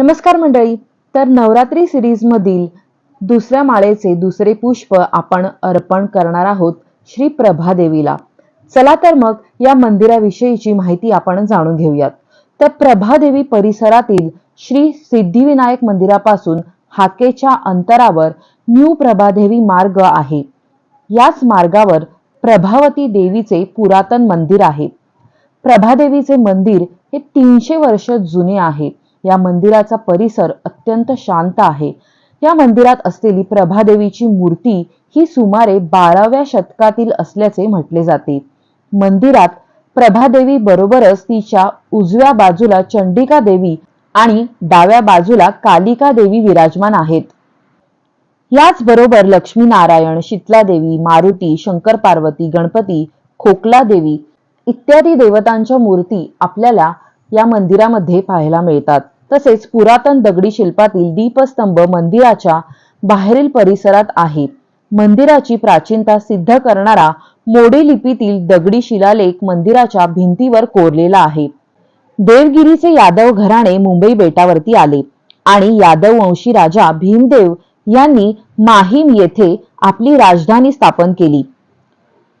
नमस्कार मंडळी तर नवरात्री सिरीजमधील दुसऱ्या माळेचे दुसरे पुष्प आपण अर्पण करणार आहोत श्री प्रभादेवीला चला तर मग या मंदिराविषयीची माहिती आपण जाणून घेऊयात. तर प्रभादेवी परिसरातील श्री सिद्धिविनायक मंदिरापासून हाकेच्या अंतरावर न्यू प्रभादेवी मार्ग आहे. याच मार्गावर प्रभावती देवीचे पुरातन मंदिर आहे. प्रभादेवीचे मंदिर हे तीनशे वर्ष जुने आहे. या मंदिराचा परिसर अत्यंत शांत आहे. या मंदिरात असलेली प्रभादेवीची मूर्ती ही सुमारे बाराव्या शतकातील असल्याचे म्हटले जाते. मंदिरात प्रभादेवी बरोबरच तिच्या उजव्या बाजूला चंडिका देवी आणि डाव्या बाजूला कालिका देवी विराजमान आहेत. याचबरोबर लक्ष्मीनारायण शीतला देवी मारुती शंकर पार्वती गणपती खोकला देवी इत्यादी देवतांच्या मूर्ती आपल्याला या मंदिरामध्ये पाहायला मिळतात. तसेच पुरातन दगडी शिल्पातील दीपस्तंभ मंदिराच्या बाहेरील परिसरात आहे. मंदिराची प्राचीनता सिद्ध करणारा मोडी लिपीतील दगडी शिलालेख मंदिराच्या भिंतीवर कोरलेला आहे. देवगिरीचे यादव घराणे मुंबई बेटावरती आले आणि यादव वंशी राजा भीमदेव यांनी माहीम येथे आपली राजधानी स्थापन केली.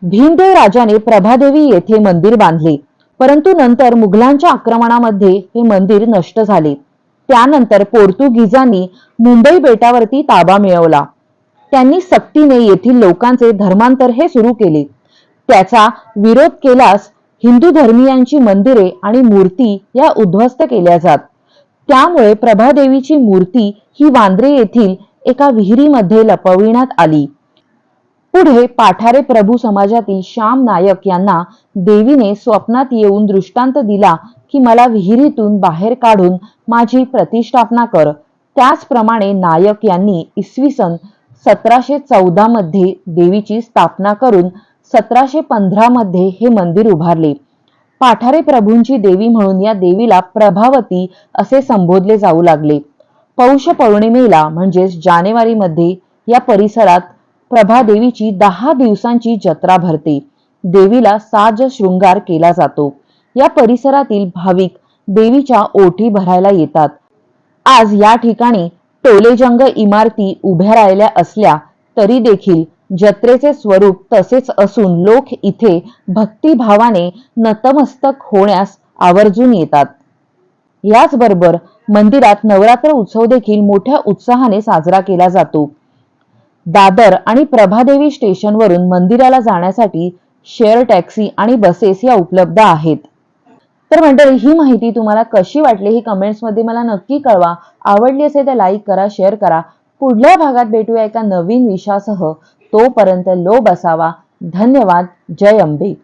भीमदेव राजाने प्रभादेवी येथे मंदिर बांधले. परंतु नंतर मुघलांच्या आक्रमणामध्ये हे मंदिर नष्ट झाले. त्यानंतर पोर्तुगीजांनी मुंबई बेटावरती ताबा मिळवला. त्यांनी सक्तीने येथील लोकांचे धर्मांतर हे सुरू केले. त्याचा विरोध केल्यास हिंदू धर्मीयांची मंदिरे आणि मूर्ती या उद्ध्वस्त केल्या जात. त्यामुळे प्रभादेवीची मूर्ती ही वांद्रे येथील एका विहिरीमध्ये लपविण्यात आली. पुढे पाठारे प्रभू समाजातील श्याम नायक यांना देवीने स्वप्नात येऊन दृष्टांत दिला की मला विहिरीतून बाहेर काढून माझी प्रतिष्ठापना कर. त्याचप्रमाणे नायक यांनी इसवी सन सतराशे चौदा मध्ये देवीची स्थापना करून सतराशे पंधरा मध्ये हे मंदिर उभारले. पाठारे प्रभूंची देवी म्हणून या देवीला प्रभावती असे संबोधले जाऊ लागले. पौष पौर्णिमेला म्हणजेच जानेवारीमध्ये या परिसरात प्रभादेवीची दहा दिवसांची जत्रा भरते. देवीला साज शृंगार केला जातो. या परिसरातील भाविक देवीच्या ओठी भरायला येतात. आज या ठिकाणी टोलेजंग इमारती उभ्या राहिल्या असल्या तरी देखील जत्रेचे स्वरूप तसेच असून लोक इथे भक्तिभावाने नतमस्तक होण्यास आवर्जून येतात. याचबरोबर मंदिरात नवरात्र उत्सव देखील मोठ्या उत्साहाने साजरा केला जातो. दादर आणि प्रभादेवी स्टेशनवरून मंदिराला जाण्यासाठी शेअर टॅक्सी आणि बसेस या उपलब्ध आहेत. तर मंडळी ही माहिती तुम्हाला कशी वाटली ही कमेंट्समध्ये मला नक्की कळवा. आवडली असेल तर लाईक करा शेअर करा. पुढल्या भागात भेटूया एका नवीन विषयासह. तोपर्यंत लो बसावा धन्यवाद. जय अंबे.